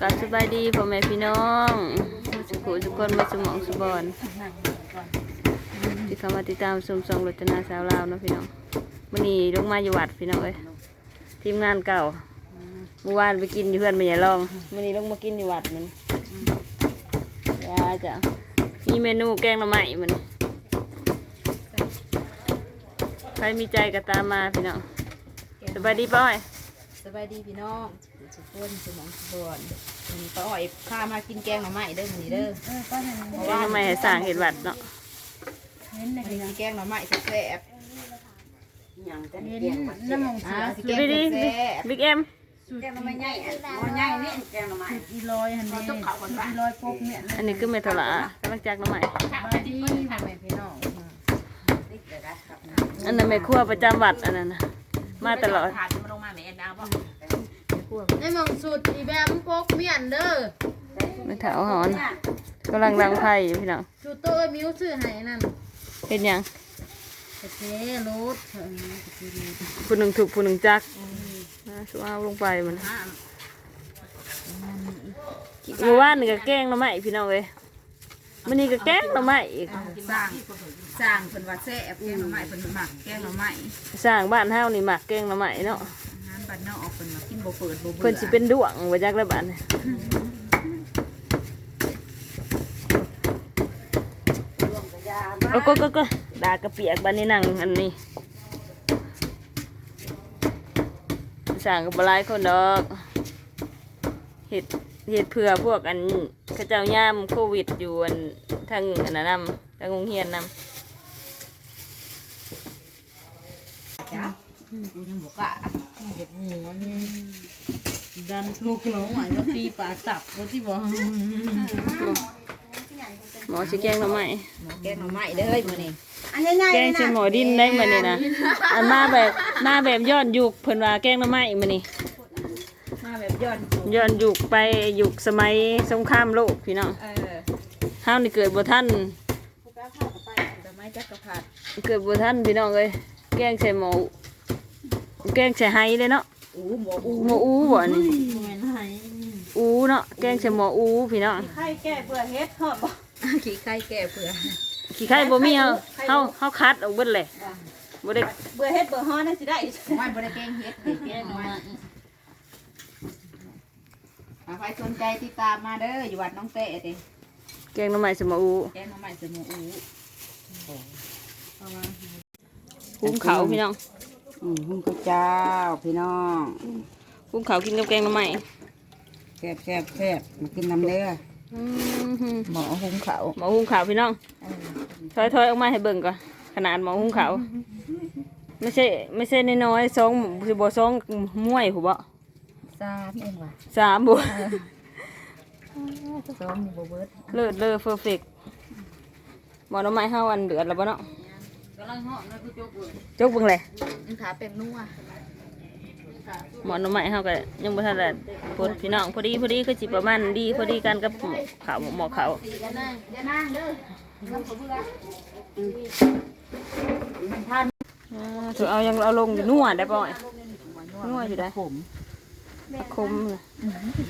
กับสบายดีพ่อแม่พี่น้องสุขุทุกคนมาสมองสุบอนที่เข้ามาติดตามชมซองรจนาสาวลาวเนาะพี่น้องวันนี้ลงมาอยู่วัดพี่น้องเอ้ยทีมงานเก่าเมื่อวานไปกินอยู่เพื่อนไม่ใหญ่ลองวันนี้ลงมากินอยู่วัดมันยาจ้ะมีเมนูแกงหน่อไม้มันใครมีใจก็ตามมาพี่น้องสบายดีป้อยสบายดีพี่น้องสุขคนสมองสุบอนวันนี้ ป้าอ้อยพามากินแกงหน่อไม้เด้อวันนี้เด้อแกงหน่อไม้ให้สร้างเห็ดวัดเนาะวันนี้กินแกงหน่อไม้แซ่บน้ำมงๆเสือ่าอสิดูแกงดีแซ่บบิ๊กเอ็มแกงน้ำมันใหญ่อะมันใหญ่นี่แกงน้ำมันอีลอยหันเด้อีลอยพบเนี่ยอันนี้คือเมทัลละกำลังจากหน้ำใหม่บายดีพ่อแม่พี่น้องอันนั้นแม่ครัวประจำวัดอันนั้นนะมาตลอด ผ่านมาลงมาแม่ดาวบ่ ในมงสุดอีแบบพกเมียนเด้อไม่เถาหอนกำลังรังไผ่อยู่พี่น้องสุดโต้มิวซื้อให้นั่นเป็นหยังกระเทรถผู้หนึ่งถูกผู้หนึ่งจักนะชัวเอาลงไปมันเมื่อวานนี่ก็แกงหน้ำใหม่พี่น้องเอ้ยมันนี่ก็แกงหน้ำใหม่อีกสร้างสร้างเพิ่นว่าแซ่บแกงหน่อไม้เพิ่นหมักแกงหน่อไม้สร้างบ้านเฮานี่หมักแกงหน้ำใหม่เนาะอาหาร บ้านนอกเพิ่นมากินบ่เปิดบ่เบื่อเพิ่นสิเป็นดวงว่าจักแล้วบ้านนี่เอาก็ก็ก็ดากระเปียกบ้านนี้นั่งอันนี้สั่งกับบหลายคนดอกเห็ดเห็ดเผื่อพวกอันเข้าเจ้าย่ามโควิดอยู่อันทางอันนั้นนำทางโรงเรียนนำจ้ะยังบ่กะ เห็ดหัวนี่ดันลูกหลงหมายว่าตีปากตับว่าที่บอกหมอชิแกงหน่อไม้แกงหน่อไม้เด้อมื้อนี้อันใหญ่แกงใส่หมอดินได้มานี่นะอันมาแบบมาแบบย้อนยุคเพิ่นว่าแกงหน่อไม้มานี่มาแบบย้อนย้อนยุคไปยุคสมัยสงครามโลกพี่น้องเออเฮานี่เกิดบ่ทันดอกไม้จักรพรรดิเกิดบ่ทันพี่น้องเอ้ยแกงใส่หมอ แกงใส่ไห้เลยเนาะอู้หมออู้หมออูบ่อันนี่แม่นให้อูเนาะแกงใส่หมออูพี่น้องไข่แก่เบื่อเฮ็ดหอบบ่ขี้ไข่แก่เผื่อขี้ไข่บ่มีเฮาเฮาเฮาคัดออกเบิดเลยบ่ได้เบื่อเฮ็ดเบื่อฮ้อนนั่นสิได้ไม่บริแกงเฮ็ดเฮ็ดแกงหน่อไม้มาใครสนใจติดตามมาเด้ออยู่วัดน้องเต้เด้แกงหน่อไม้ใส่หมออูแกงหน่อไม้สมุอูหุงข้าวพี่น้อง อืมหุ้งข้าวเจ้าพี่น้องหุงข้าวกินกับแกงหน่อไม้แซ่บแซ่บแซ่บมากินน้ำเด้ออือหือหมอหุงข้าวหมอหุงข้าวพี่น้องถอยถอยออกมาให้เบิ่งก่อนขนาดหมอหุงขาวไม่ใช่ไม่ใช่น้อยๆสองสิบ่สองมวยหูบ่ซาพี่เองว่ะสามบ่ซ้อมบ่เบิดเลิศเลอเพอร์เฟกหมอหน้ำไม้ห้าวันเดือดแล้วบ่เนาะกำ ลังเหาะนะคือโจ๊กจกเบิ่งเลยมันขาเป็นนัวหมอหน้ำไม้เฮาก็ยังบ่ทันได้พดพี่น้องพอดีพอดีคือสิประมาณดีพอดีกันกับข้าวหมอข้าวอย่านั่งอย่านั่งเด้ออ่าถือเอายังเอาลงอยู่นัวได้บ่อยนัวอยู่ได้ผมคมเลย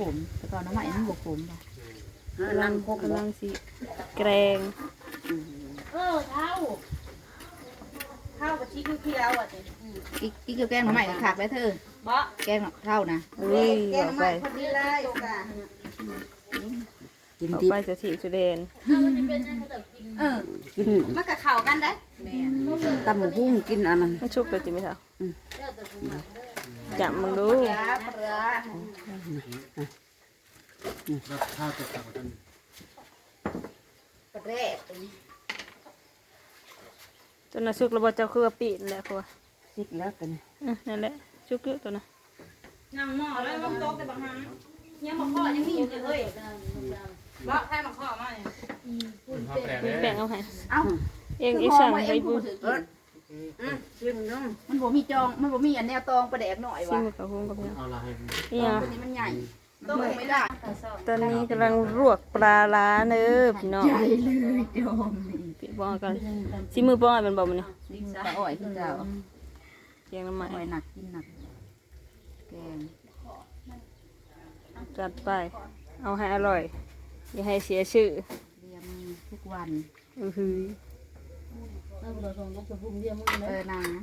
ผมแต่ตอนน้ำไม้มันบ่ผมป่ะกำลังกำลังสิแกรงเออเท่า เท่ากับชี้เขียวอะอีกอีกแกงหน่อไม้ก็ขากแล้วเธอบ่แกงเท่านะเอ้ยเอาไปพอดีเลยจ้ะกินเอาดิบไปจะถีบสุเดนเออกินมันก็เข้ากันได้ตำหมูหุ้งกินอันนั้นมันชุบเลยจิไหมคะจับมึงดูครับเรือประเดด ตัวน่ะชุกแล้วบ่เจ้าคือว่าปีนแหละเพราะว่าซิกแล้วกันอืมนั่นแหละชุกเยอะตัวน่ะนั่งหม้อแล้วมันโต๊ะแต่บางครั้งยังมาข้อยังมีอยู่เลยบ่ให้มาข้อมาเนี่ยมีแบ่งเอาให้เอ้าเองอีสั่งไปเองบุพูดถึงมันบ่มีจองมันบ่มีอันแนวตองประแดกหน่อยซิว่ะมกับหุงกับเนี่ยเอาละให้นี่ยังตัวนี้มันใหญ่ต้องไม่ได้ตอนนี้กำลังลวกปลาล้าเด้อพี่น้องใหญ่เลยจอมนี่ ปิดบ่อกันซิมือบ่อมันบ่มันนี่ปลาอ้อยขึ้นเจ้าเกียงน้ำปมัลานอ้อยหนักกินหนักแกงจัดไป เอาให้อร่อย อย่าให้เสียชื่อเรียมทุกวันอือหือเออนางนะ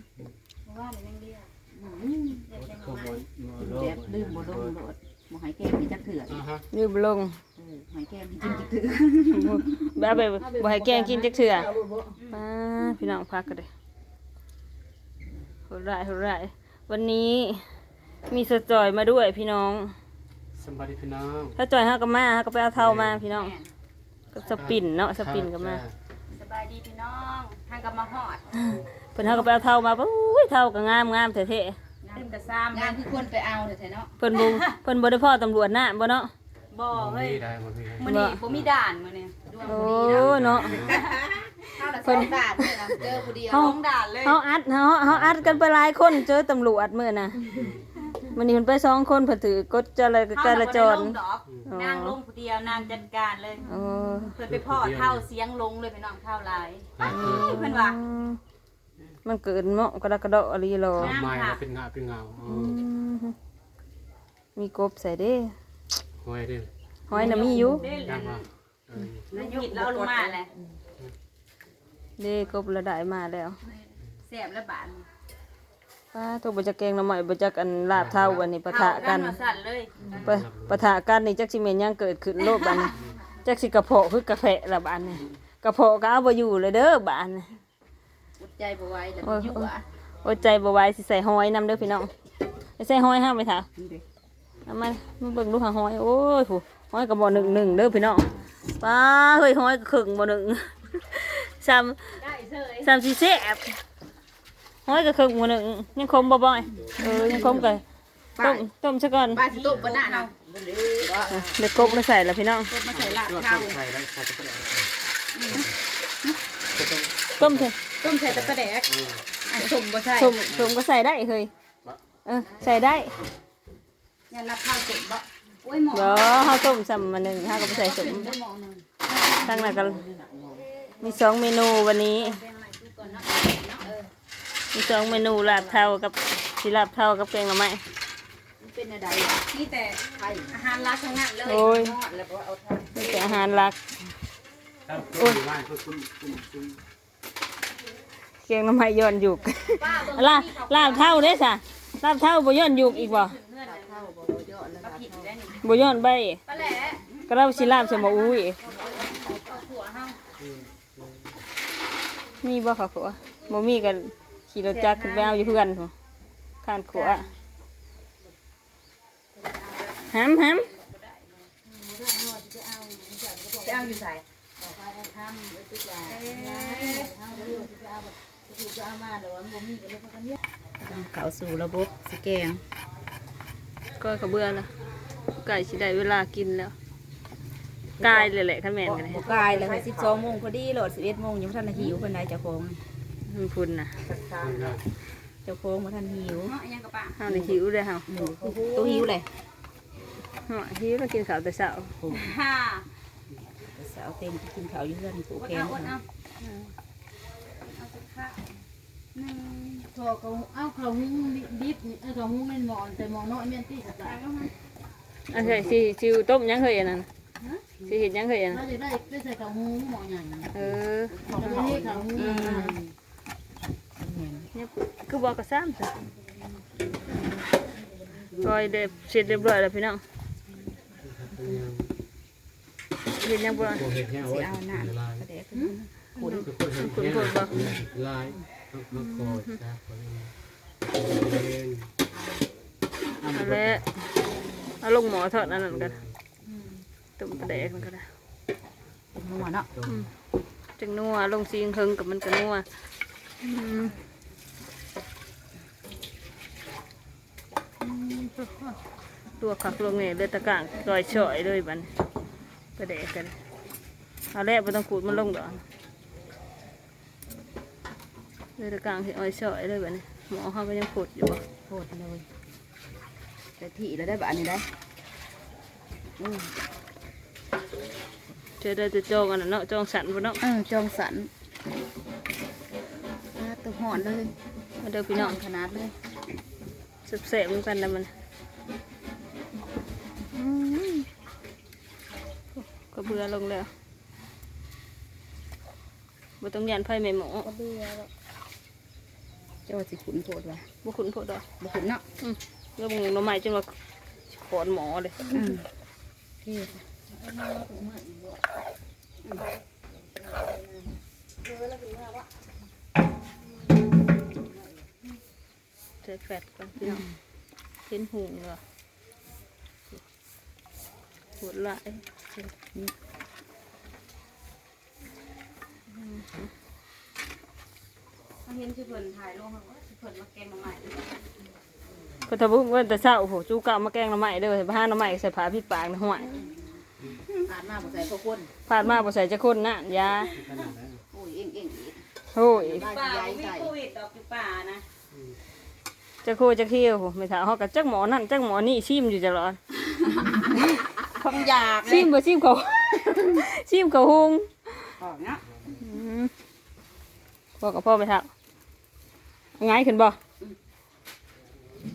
ขโมยมาโลแซ่กบลืมบ่ลงโลดบ่ให้แก้มมีจักเถื่ออ่าฮะรีบลงเออให้ แก่กินจักเถื่อแบบไปบ่ให้แกงกินจักเถื่อป้าพี่น้องพักกันเลยโหดร้ายโหดร้ายวันนี้มีสจอยมาด้วยพี่น้องสมบัติพี่น้องถ้าจอยห้าก็มาห้าก็ไปเอาเท่ามาพี่น้องกับสปินเนาะสปินก็มาสบายดีพี่น้องทางกับมาฮอดเพิ่นห้าก็ไปเอาเท่ามาปุ้ยเท่าก็งามงามแท้ตื่นแต่ซ้ำงามคือคนไปเอาเถอะเนาะเพิ่นบ่เพิ่นบ่ได้พ่อตำรวจนะบ่เนาะ บ่เฮ้ยมีได้หมดพี่มื้อนี้บ่มีด่านมื้อนี้โอ้เนาะ เท่าละสองบาทเลยนะเจอผู้เดียว เฮา ต้องด่านเลย เฮาอัดเฮาเฮาอัดกันไปหลายคนเจอตำรวจมื้อน่ะมื้อนี้เพิ่นไปสองคนเพิ่นถือกฎจราจราจร เฮน่ะบ่ได้ลงดอกนางลงผู้เดียวนางจัดการเลย โอ้เพิ่นไปพ่อเท่าเสียงลงเลยพี่น้องเท่าหลายหลายคือเพิ่นว่า มันเกิดเมาะกระดกกระเดออะไรหรอไม้แล้วเป็นเงาเป็นเงาอ๋อมีกบใส่เด้ หอยดิหอยน่ะมีอยู่เด้ได้มาเออแล้วหยิบแล้วเอาลงมาแหละเด้กบระได้มาแล้วแซ่บแล้วบาดป้าตัวบ่จักแกงหน่อไม้บ่จักอันลาบเท่าวันนี้ปะทะกันเท่าสั่นเลยปะปะทะกันนี่จักสิแม่นหยังเกิดขึ้นโลกบัดนี้จักสิกระเพาะคือกระแพะละบาดนี้กระเพาะก็เอาบ่อยู่เลยเด้อบาดนี้อดใจบ่ไหวแล้วโอ้ยยั่วอดใจบ่ไหวสิใส่หอยนํเด้อพี่น้องไปใส่หอยห้ามไปถานี่เด้เอา มามาเบิ่งดูหาหอย โอ้ยผู้หอยก็บ่หนึ่งหนึ่งเด้อพี่น้องป้าเฮ้ยหอยก็ครึ่งบ่หนึ่งซ้ำได้เฉยสามสี่แซ่บห้อยก็ครึ่งหมือหนึ่งยังคมบ่บ่อยเออยังคมกันต้มต้มซะก่อนป้าสิต้มบ่น่ะเนาะอะเด็กกบมาใส่แล้วพี่น้องต้มมาใส่ลาบตัวข้าวใส่แล้วใส่กระเดาต้มเถอะต้มใส่แต่ปลาแดกอันต้มบ่ใส่ต้มต้มก็ใส่ได้เคยเออใส่ได้ ยันรับข้าวต้มบ่โอ้ยหมอเดี๋ยวเฮาต้มซ้ำมาหนึ่งเฮาก็ไปใส่สมได้หมอหนึงตั้งหน้ากันมีสองเมนูวันนี้มีสองเมนูลาบเทากับสิลาบเทากับแกงหน่อไม้มันเป็นอะไรนี่แต่ไข่อาหารรักทั้งนั้นเลยโอ้ยทอดแล้วก็เอาทอดนี่เป็นอาหารหลักครับคุณบ้านคุณคุณคุณแกงหน่อไม้ย้อนยุกลาบลาบเท่าเด้สะลาบเท่าบ่ย้อนยุกอีกบ่ข้าว บ่เยอะแล้วก็ก็ผิดอยู่แล้วนี่บ่ย้อนใบปลาแหละก็เราสิลาบใส่หม้ออุ้ยเอาหัวเฮามีบ่ค่ะผัวบ่มีก็ขี่รถจักรขึ้นไปเอาอยู่เพื่อนพุ่นข้านขัวหำหจะเอาอยู่ใส่เข้าสู่ระบบสแก นำก็กระเบื่อแล้วไก่สิได้เวลากินแล้วกายเลยแหละคันแม่นกันเลยบ่กายเลยค่ะ12โมงพอดีโหลด11โมงยังบ่ทันได้หิวเพิ่นได้เจ้าของมันพุ่นน่ะเจ้าของบ่ทันหิวเนาะยังกับปะเฮานี่หิวเลยเฮาตัวหิวเลยเฮาหิวแล้วกินข้าวแต่เช้าฮ่าสาวเต็มที่กินข้าวอยู่เพื่อนผูกอดแขนเอาอดเอาพอเขาเอาเขาหุ้งดิบนี่เอาเขาหุ้งเป็นหมอนแต่หมอนน้อยเมียนตีสักหลายอันใช่สิสิต้มยังเคยอันนั้นสิเฮ็ดยังเคยอันนั้นเราจะได้ได้ใส่เขาหุ้งหมอใหญ่เออเขาไม่ได้เขาหุ้งเนี่ยคือบอกกระซ้ำซะซอยเด็บเสร็จเรียบร้อยแล้วพี่น้องเห็นยังบ่โคเห็ดแห้งสิไว้เอาหน้าลายกระเดกคุณคือคนเห็ดแห้งลาย เขาโคตรนะคนนี้เอาละเอาลงหมอทอดอันนั้นกันตุ่มปลาแดกมันก็ได้เป็นหัวเนาะจังนัวลงซีงเคิงกับมันก็นัวอืมตัวขักลงเนี่ยเลือดตะกร้างลอยเฉอยเลยบัดนปลาแดกกันเอาแล้วไม่ต้องขูดมันลงดอก เลือดตะกร้างที่อ้อยเฉอยเลยบัดนี้หมอเขาก็ยังขูดอยู่บ่โคตรเลยแต่ที่แล้วได้แบบนี้ได้เจอได้จะจองอันนั้นเนาะจองสันบ่เนาะเออจองสันตัวหอนเลยมาเด้อพี่น้องขนาดเลยเสบๆเหมือนกันนะมันอืมก็เบื่อลงแล้วบ่ต้องยันไฟไม่หมอก็เบื่อแล้วเจ้าสิขุนโพดว่ะบ่ขุนโพดดอกบ่ขุนเนาะอืมแล้วมึงหน่อไม้จนว่าขอนหมอเลยอืมที่ใส่แฟตก่อนพี่น้องเห็นหุงเหรอปวดไหลาย เห็นสิเพิ่นถ่ายลงว่าสิเพิ่นมาแกงมาใหม่ก็ทะบุเว้นแต่เช้าโอ้โหจูกะมาแกงหน่อไม้เด้อไปหาหน่อไม้ใส่ผ้าพิดปากนะห่วยผ่านมาบ่ใส่ข้าวข้นพลาดมาบ่ใส่จะคนน่ะยาโอ้ยเอ็งเอ็งอีกโอ้ยได้ป่าย้ายมีใส่โควิดดอกอยู่ป่านะจะโคจะเคี้ยวโหไม่ถามเฮากับจักหมอนั่นจักหมอนี่ชิมอยู่ตลอดคงอยากชิมบ่ชิมเขา ชิมเขาหุง ออกเนาะอืมพ่อกับพ่อไปทัก ง่ายขึ้นบ่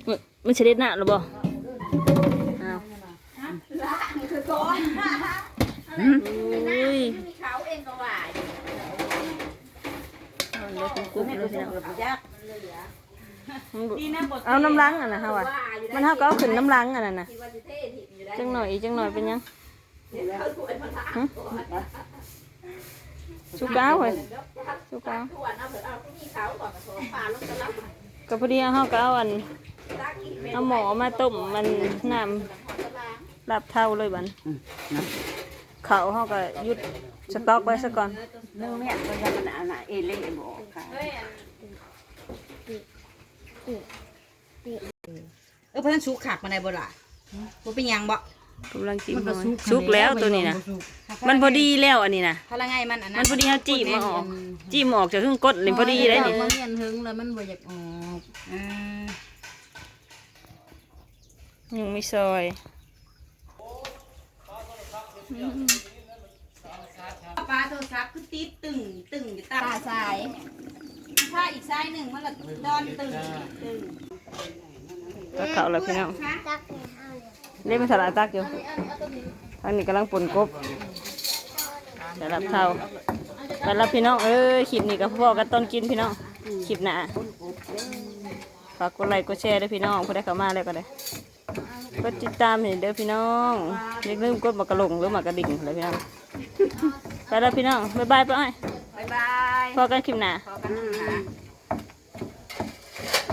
มันมันเฉด็ดหน้าหรือบ่อ้าวอุ้ยมีเขาเองก็ว่าเอาเดี๋ยวคุณกุ๊บเลยพี่น้องยักมันบ่ดีนะบ่เอาน้ำล้างอะนะฮะวะมันเฮาก็เอาขึ้นน้ำล้างอะนะนะที่ว่าสิเท่ถิ่มอยู่ได้จังหน่อยอีจังหน่อยเป็นหยังเขาสวยมาละหึชุกก้าวเฮ้ย ชุกก้าวขวดเอาเถอะเอาที่มีเขาก่อนมาโซฟาลงจะรับก็พอดีเฮาก็เอาอันตักอีกเม็ดเอาหมอมาต้มมันน้ำหอมจะล้างรับเท่าเลยบันอืมนะเขาเฮาก็หยุดสต็อกไว้ซะก่อนนึ่งเนี่ยก็จะมันอันน่ะเอเล่บอกค่ะเฮ้ยอันเออเพิ่นสุกขักมาได้บ่ล่ะบ่เป็นหยังบ่ กำลังจิ้มหน่อยสุกแล้วตัวนี้นะมันพอดีแล้วอันนี้นะพลังไงมันอันนั้มันนพอดีเฮาจิ้มมาออกจิ้มออกจากครึ่งก้นนี่พอดีได้นี่มันเงียนหึงแล้วมันบ่อยากออกอืมยังไม่ซอยปลาโทรศัพท์คือติดตึงตึงอยู่ตาตาสายถ้าอีกซ้ายหนึ่งมันละดอนตึงตึงตักเขาแล้วพี่น้อง เล่นเป็นสาระตักอยู่ทางนี้กำลังปนกบแต่รับเท่าไปรับพี่น้องเอ้ยคลิปนี้กับพ่อกันต้นกินพี่น้องคลิปหน้าฝากกดไลค์กดแชร์ด้วยพี่น้องผู้ใดเข้ามาแล้วก็ได้กดติดตามให้เด้อพี่น้องอย่าลืมกดมากระลงหรือมากระดิ่งเลยพี่น้องไปแล้วพี่น้องบ๊ายบายไปอ้อยบ๊ายบายพอกันคลิปหน้าพอ